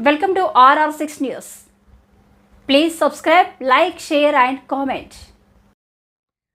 Welcome to RR6 News. Please subscribe, like, share, and comment.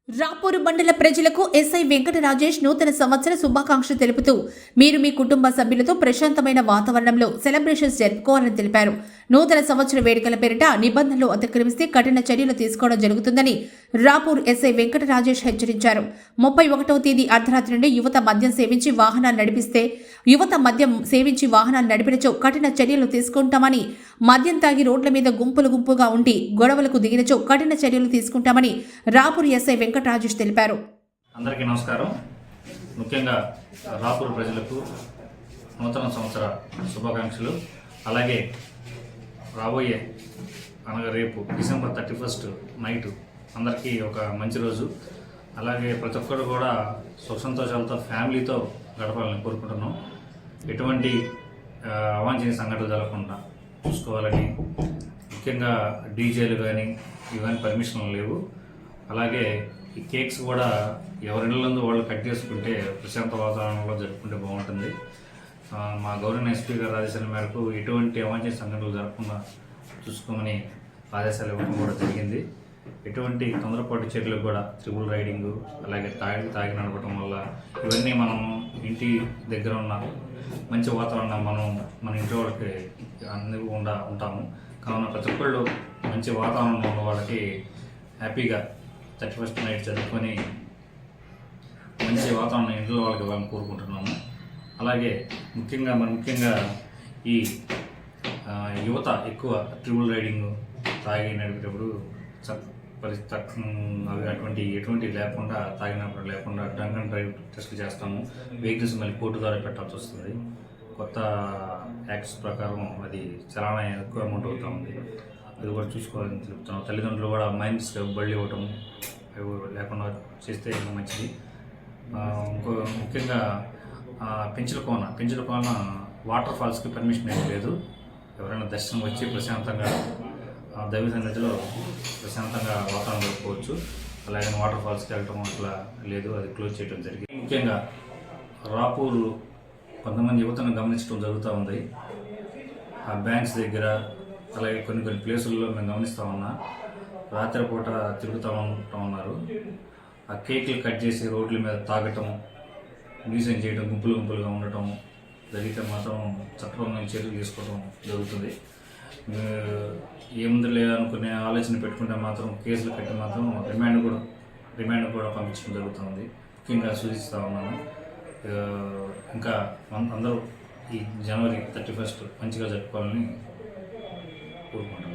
Rapur మండల ప్రజలకు SI Venkata Rajesh నూతన సంవత్సర శుభాకాంక్షలు తెలుపుతూ మీరు మీ కుటుంబ సభ్యులతో ప్రశాంతమైన వాతావరణంలో సెలబ్రేషన్స్ జరుపుకోవాలని తెలిపారు. నూతన సంవత్సర వేడుకల పేరిట నిబంధనలు అతిక్రమిస్తే కఠిన చర్యలు తీసుకోవడం జరుగుతుందని రాపూర్ ఎస్ఐ వెంకట రాజేష్ హెచ్చరించారు. ముప్పై ఒకటవ తేదీ అర్ధరాత్రి నుండి యువత మద్యం సేవించి వాహనాలు నడిపిస్తే యువత మద్యం సేవించి వాహనాలు నడిపినచో కఠిన చర్యలు తీసుకుంటామని మద్యం తాగి రోడ్ల మీద గుంపులు గుంపుగా ఉండి గొడవలకు దిగినచో కఠిన చర్యలు తీసుకుంటామని రాపూర్ ఎస్ఐ వెంకటరాజేష్ తెలిపారు. అందరికీ నమస్కారం. ముఖ్యంగా రాపూర్ ప్రజలకు నూతన సంవత్సర శుభాకాంక్షలు. అలాగే రాబోయే అనగా రేపు డిసెంబర్ థర్టీ ఫస్ట్ నైట్ అందరికీ ఒక మంచి రోజు. అలాగే ప్రతి ఒక్కరు కూడా సుఖ సంతోషాలతో ఫ్యామిలీతో గడపాలని కోరుకుంటున్నాం. ఎటువంటి అవాంఛనీయ సంఘటనలు జరగకుండా చూసుకోవాలని ముఖ్యంగా డీజేలు కానీ ఇవన్నీ పర్మిషన్లు లేవు. అలాగే ఈ కేక్స్ కూడా ఎవరిళ్ళందు వాళ్ళు కట్ చేసుకుంటే ప్రశాంత వాతావరణంలో జరుపుకుంటే బాగుంటుంది. మా గవర్నర్ ఎస్పీ గారి ఆదేశాల మేరకు ఎటువంటి అవాంఛనీయ సంఘటనలు జరగకుండా చూసుకోమని ఆదేశాలు ఇవ్వడం కూడా జరిగింది. ఎటువంటి తొందరపాటు చర్యలకు కూడా త్రిబుల్ రైడింగ్ అలాగే తాగి తాగి నడపడం వల్ల ఇవన్నీ మనం ఇంటి దగ్గర ఉన్న మంచి వాతావరణం మనం మన ఇంటి వాళ్ళకి అందకుండా ఉంటాము. కావున ప్రతి ఒక్కళ్ళు మంచి వాతావరణం ఉన్న వాళ్ళకి హ్యాపీగా థర్టీ ఫస్ట్ నైట్ చదువుకొని మంచి వాతావరణం ఇంట్లో వాళ్ళకి ఇవ్వాలని కోరుకుంటున్నాము. అలాగే ముఖ్యంగా మరి ముఖ్యంగా ఈ యువత ఎక్కువ ట్రిబుల్ రైడింగ్ తాగి నడిపేటప్పుడు పరిస్థితి అవి అటువంటి ఎటువంటి లేకుండా తాగినప్పుడు లేకుండా డ్రంక్ అండ్ డ్రైవ్ టెస్ట్లు చేస్తాము. వెహికల్స్ మళ్ళీ కోర్టు ద్వారా పెట్టాల్సి వస్తుంది. కొత్త యాక్ట్స్ ప్రకారం అది చాలా ఎక్కువ అమౌంట్ అవుతూ ఉంది. అది కూడా చూసుకోవాలని తెలుపుతున్నాం తల్లిదండ్రులు కూడా మైండ్స్ బళ్ళు ఇవ్వటం అవి లేకుండా చేస్తే మంచిది. ఇంకో ముఖ్యంగా పెంచుల కోన. పెంచుల కోన వాటర్ ఫాల్స్కి పర్మిషన్ ఏం లేదు. ఎవరైనా దర్శనం వచ్చి ప్రశాంతంగా ఆ, దైవ సన్నిధిలో ప్రశాంతంగా వాతావరణం గడుపుకోవచ్చు అలాగే వాటర్ ఫాల్స్కి వెళ్ళటం అట్లా లేదు అది క్లోజ్ చేయడం జరిగింది. ముఖ్యంగా రాపూరు కొంతమంది యువతను గమనించడం జరుగుతూ ఉంది. ఆ బ్యాంక్స్ దగ్గర అలాగే కొన్ని కొన్ని ప్లేసుల్లో మేము గమనిస్తూ ఉన్నా రాత్రిపూట తిరుగుతూ ఉంటా ఉన్నారు. ఆ కేకులు కట్ చేసి రోడ్ల మీద తాగటం మ్యూజియం చేయడం గుంపులు గుంపులుగా ఉండటం జరిగితే మాత్రం చట్టపరమైన చర్యలు తీసుకోవడం జరుగుతుంది. ఏముంది లేదనుకునే అనుకునే ఆలోచన పెట్టుకుంటే మాత్రం కేసులు కట్టి మాత్రం రిమాండ్ కూడా రిమాండ్ కూడా పంపించడం జరుగుతుంది. ముఖ్యంగా సూచిస్తూ ఉన్నాను. ఇంకా అందరూ ఈ జనవరి థర్టీ ఫస్ట్ మంచిగా జరుపుకోవాలని కోరుకుంటున్నాను.